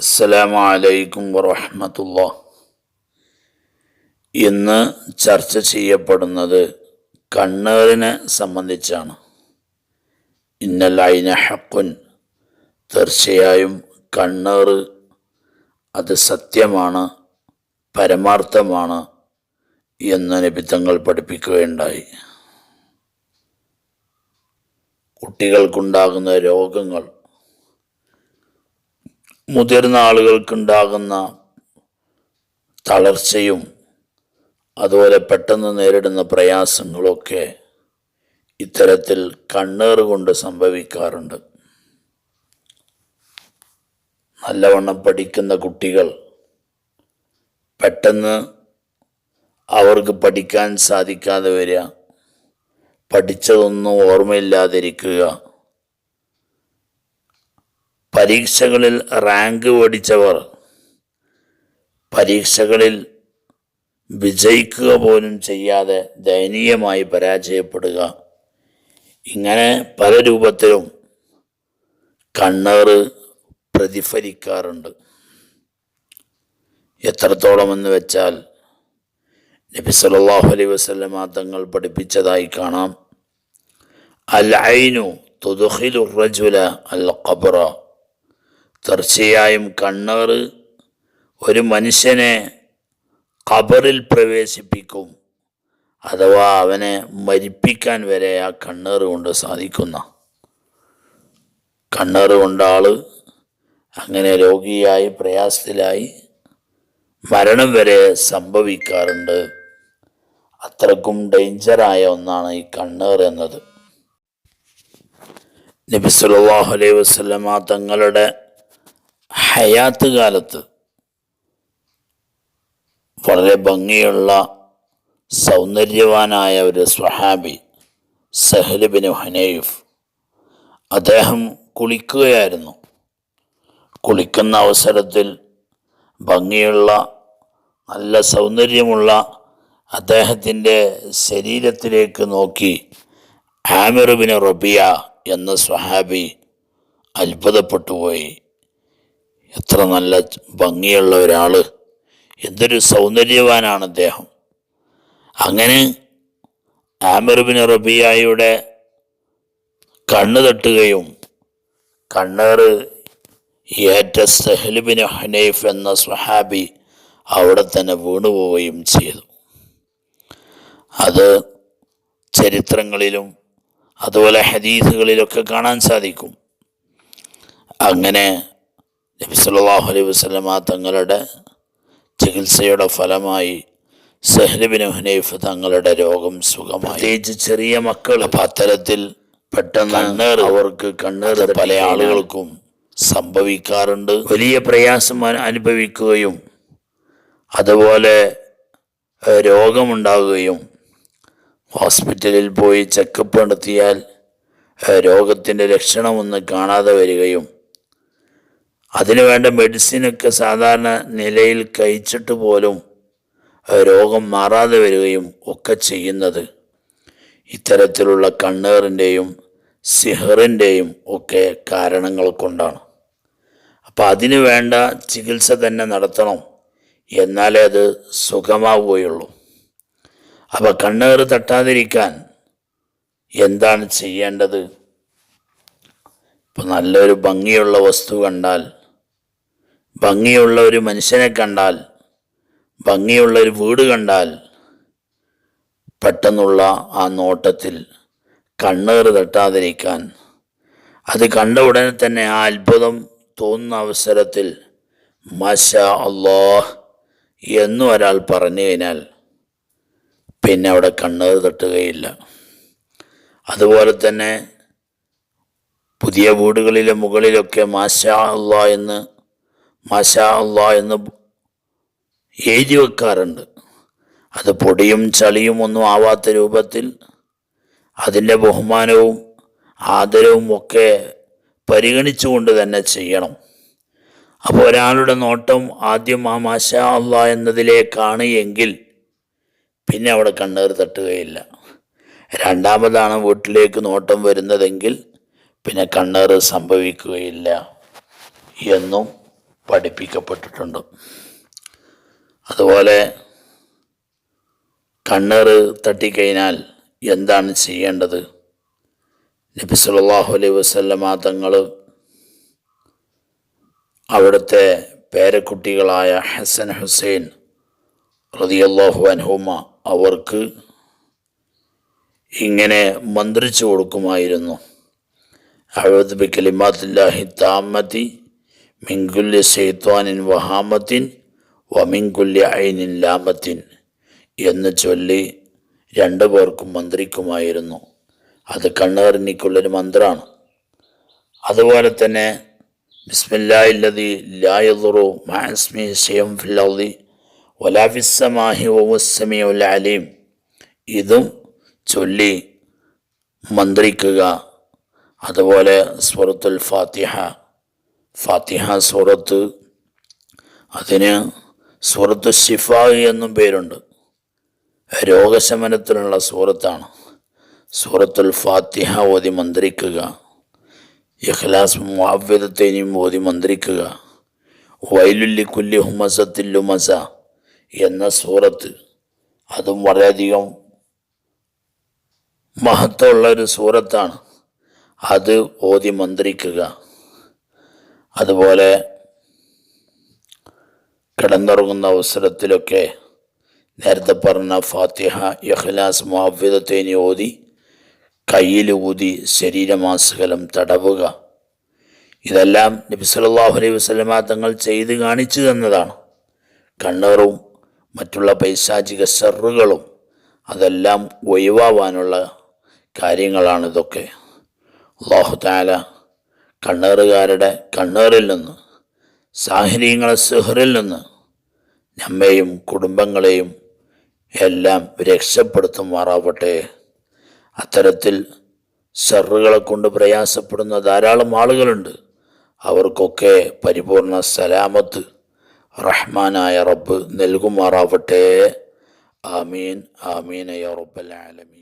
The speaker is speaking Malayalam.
അസ്സലാമു അലൈക്കും വറഹമത്തുള്ള ഇന്ന് ചർച്ച ചെയ്യപ്പെടുന്നത് കണ്ണേറിനെ സംബന്ധിച്ചാണ്. ഇന്നൽ ഐന ഹക്കുൻ തീർച്ചയായും കണ്ണേറ് അത് സത്യമാണ് പരമാർത്ഥമാണ് എന്ന് നിബിത്തങ്ങൾ പഠിപ്പിക്കുകയുണ്ടായി. കുട്ടികൾക്കുണ്ടാകുന്ന രോഗങ്ങൾ മുതിർന്ന ആളുകൾക്കുണ്ടാകുന്ന തളർച്ചയും അതുപോലെ പെട്ടെന്ന് നേരിടുന്ന പ്രയാസങ്ങളൊക്കെ ഇത്തരത്തിൽ കണ്ണേറ് കൊണ്ട് സംഭവിക്കാറുണ്ട്. നല്ലവണ്ണം പഠിക്കുന്ന കുട്ടികൾ പെട്ടെന്ന് അവർക്ക് പഠിക്കാൻ സാധിക്കാതെ വരിക പഠിച്ചതൊന്നും ഓർമ്മയില്ലാതിരിക്കുക പരീക്ഷകളിൽ റാങ്ക് ഓടിച്ചവർ പരീക്ഷകളിൽ വിജയിക്കുക പോലും ചെയ്യാതെ ദയനീയമായി പരാജയപ്പെടുക. ഇങ്ങനെ പല രൂപത്തിലും കണ്ണേറ് പ്രതിഫലിക്കാറുണ്ട്. എത്രത്തോളം എന്ന് വെച്ചാൽ നബി സല്ലല്ലാഹു അലൈഹി വസല്ലമ തങ്ങൾ പഠിപ്പിച്ചതായി കാണാം. അൽ ഐനു തുദ്ഖിലു റജുല അൽ ഖബ്റ തീർച്ചയായും കണ്ണേറ് ഒരു മനുഷ്യനെ ഖബറിൽ പ്രവേശിപ്പിക്കും അഥവാ അവനെ മരിപ്പിക്കാൻ വരെ ആ കണ്ണേറ് കൊണ്ട് സാധിക്കുന്ന. കണ്ണേറ് കൊണ്ട ആൾ അങ്ങനെ രോഗിയായി പ്രയാസത്തിലായി മരണം വരെ സംഭവിക്കാറുണ്ട്. അത്രക്കും ഡേഞ്ചറായ ഒന്നാണ് ഈ കണ്ണേർ എന്നത്. നബി സല്ലല്ലാഹു അലൈഹി വസല്ലമ തങ്ങളുടെ ഹയാത്ത് കാലത്ത് വളരെ ഭംഗിയുള്ള സൗന്ദര്യവാനായ ഒരു സ്വഹാബി സഹ്ലിബിൻ ഹനീഫ് അദ്ദേഹം കുളിക്കുകയായിരുന്നു. കുളിക്കുന്ന അവസരത്തിൽ ഭംഗിയുള്ള നല്ല സൗന്ദര്യമുള്ള അദ്ദേഹത്തിന്റെ ശരീരത്തിലേക്ക് നോക്കി ആമിറുബിന് റബിയ എന്ന സ്വഹാബി അത്ഭുതപ്പെട്ടു പോയി. എത്ര നല്ല ഭംഗിയുള്ള ഒരാൾ എന്തൊരു സൗന്ദര്യവാനാണ് അദ്ദേഹം. അങ്ങനെ ആമിർബിൻ റബിയായുടെ കണ്ണ് തട്ടുകയും കണ്ണേറ് ഏറ്റ സഹലുബിൻ ഹനൈഫ് എന്ന സ്വഹാബി അവിടെ തന്നെ വീണുപോവുകയും ചെയ്തു. അത് ചരിത്രങ്ങളിലും അതുപോലെ ഹദീസുകളിലൊക്കെ കാണാൻ സാധിക്കും. അങ്ങനെ നബി സല്ലല്ലാഹു അലൈഹി വസല്ലമ തങ്ങളുടെ ചികിത്സയുടെ ഫലമായി സഹ്ലിബിൻ ഹുനൈഫ് തങ്ങളുടെ രോഗം സുഖമായി. പ്രത്യേകിച്ച് ചെറിയ മക്കൾ അത്തരത്തിൽ പെട്ടെന്ന് കണ്ണേർ അവർക്ക് കണ്ണേർ പല ആളുകൾക്കും സംഭവിക്കാറുണ്ട്. വലിയ പ്രയാസം അനുഭവിക്കുകയും അതുപോലെ രോഗമുണ്ടാകുകയും ഹോസ്പിറ്റലിൽ പോയി ചെക്കപ്പ് നടത്തിയാൽ രോഗത്തിന്റെ ലക്ഷണമൊന്നും കാണാതെ വരികയും അതിനു വേണ്ട മെഡിസിനൊക്കെ സാധാരണ നിലയിൽ കഴിച്ചിട്ട് പോലും രോഗം മാറാതെ വരികയും ഒക്കെ ചെയ്യുന്നത്. ഇത്തരത്തിലുള്ള കണ്ണേറിന്റെയും സിഹറിന്റെയും ഒക്കെ കാരണങ്ങൾ കൊണ്ടാണ്. അപ്പം അതിനു വേണ്ട ചികിത്സ തന്നെ നടത്തണം. എന്നാലേ അത് സുഖമാവുകയുള്ളൂ. അപ്പോൾ കണ്ണേറ് തട്ടാതിരിക്കാൻ എന്താണ് ചെയ്യേണ്ടത്? ഇപ്പം നല്ലൊരു ഭംഗിയുള്ള വസ്തു കണ്ടാൽ ഭംഗിയുള്ള ഒരു മനുഷ്യനെ കണ്ടാൽ ഭംഗിയുള്ള ഒരു വീട് കണ്ടാൽ പെട്ടെന്നുള്ള ആ നോട്ടത്തിൽ കണ്ണേറ് തട്ടാതിരിക്കാൻ. അത് കണ്ട ഉടനെ തന്നെ ആ അത്ഭുതം തോന്നുന്ന അവസരത്തിൽ മഷ അല്ലോ എന്നും ഒരാൾ പറഞ്ഞു കഴിഞ്ഞാൽ പിന്നെ അവിടെ കണ്ണേറ് തട്ടുകയില്ല. അതുപോലെ തന്നെ പുതിയ വീടുകളിലെ മുകളിലൊക്കെ മാഷാ അള്ളാ എന്ന് അള്ളാ എന്ന് എഴുതി വെക്കാറുണ്ട്. അത് പൊടിയും ചളിയും ഒന്നും ആവാത്ത രൂപത്തിൽ അതിന്റെ ബഹുമാനവും ആദരവും ഒക്കെ പരിഗണിച്ചുകൊണ്ട് തന്നെ ചെയ്യണം. അപ്പോൾ ഒരാളുടെ നോട്ടം ആദ്യം ആ മാഷാ അല്ല എന്നതിലേക്കാണ് എങ്കിൽ പിന്നെ അവിടെ കണ്ണേർ തട്ടുകയില്ല. രണ്ടാമതാണ് വീട്ടിലേക്ക് നോട്ടം വരുന്നതെങ്കിൽ പിന്നെ കണ്ണേറ് സംഭവിക്കുകയില്ല എന്നും പഠിപ്പിക്കപ്പെട്ടിട്ടുണ്ട്. അതുപോലെ കണ്ണേറ് തട്ടിക്കഴിഞ്ഞാൽ എന്താണ് ചെയ്യേണ്ടത്? നബി സല്ലല്ലാഹു അലൈഹി വസല്ലമ തങ്ങൾ അവിടുത്തെ പേരക്കുട്ടികളായ ഹസൻ ഹുസൈൻ റളിയല്ലാഹു അൻഹുമ അവർക്ക് ഇങ്ങനെ മന്ത്രിച്ചു കൊടുക്കുമായിരുന്നു. അഴുദ് ബി കലിമാത്തില്ലാഹി താമത്തി മിങ്കുല്യ സെയ്ത്വാനിൻ വഹാമത്തിൻ വമിങ്കുല്യ ഐനിൻ ലാമത്തിൻ എന്ന് ചൊല്ലി രണ്ടു പേർക്കും മന്ത്രിക്കുമായിരുന്നു. അത് കണ്ണേറിനിക്കുള്ളൊരു മന്ത്രമാണ് അതുപോലെ തന്നെ ബിസ്മില്ലായില്ലതി ലായതുറു മാസ്മി ഷെയം ഫില്ലി വലാഫിസ്സമാഹി വസ്സമിയുൽ അലീം. ഇതും ചൊല്ലി മന്ത്രിക്കുക. അതുപോലെ സ്വറത്തുൽ ഫാത്തിഹ ഫാത്തിഹ സൂറത്ത്. അതിന് സൂറത്ത് ഷിഫാഹ് എന്നും പേരുണ്ട്. രോഗശമനത്തിനുള്ള സൂറത്താണ്. സൂറത്തുൽ ഫാത്തിഹ ഓതി മന്ത്രിക്കുക. ഇഖ്ലാസ് മുആവ്വിദത്തേനും ഓതി മന്ത്രിക്കുക. വൈലുല്ലി കുല്ലി ഹുമസത്തില്ലുമസ എന്ന സൂറത്ത്. അതും വളരെയധികം മഹത്വമുള്ള ഒരു സൂറത്താണ്. അത് ഓതി മന്ത്രിക്കുക. അതുപോലെ കിടന്നുറങ്ങുന്ന അവസരത്തിലൊക്കെ നേരത്തെ പറഞ്ഞ ഫാത്തിഹ ഇഖ്ലാസ് മുഹവ്വിദത്തേനി ഓതി കയ്യിൽ ഊതി ശരീരമാസകലം തടവുക. ഇതെല്ലാം നബി സല്ലല്ലാഹു അലൈഹി വസല്ലമ തങ്ങൾ ചെയ്ത് കാണിച്ചു തന്നതാണ്. കണ്ണേറും മറ്റുള്ള പൈശാചിക സെറുകളും അതെല്ലാം ഒഴിവാവാനുള്ള കാര്യങ്ങളാണിതൊക്കെ. അള്ളാഹു താല കണ്ണേറുകാരുടെ കണ്ണേറിൽ നിന്ന് സാഹചര്യങ്ങളെ സുഹറിൽ നിന്ന് നമ്മെയും കുടുംബങ്ങളെയും എല്ലാം രക്ഷപ്പെടുത്തുമാറാവട്ടെ. അത്തരത്തിൽ ഷെറുകളെ കൊണ്ട് പ്രയാസപ്പെടുന്ന ധാരാളം ആളുകളുണ്ട്. അവർക്കൊക്കെ പരിപൂർണ സലാമത്ത് റഹ്മാനായ റബ്ബ് നൽകുമാറാവട്ടെ. ആമീൻ ആമീൻ യ റബ്ബൽ ആലമീൻ.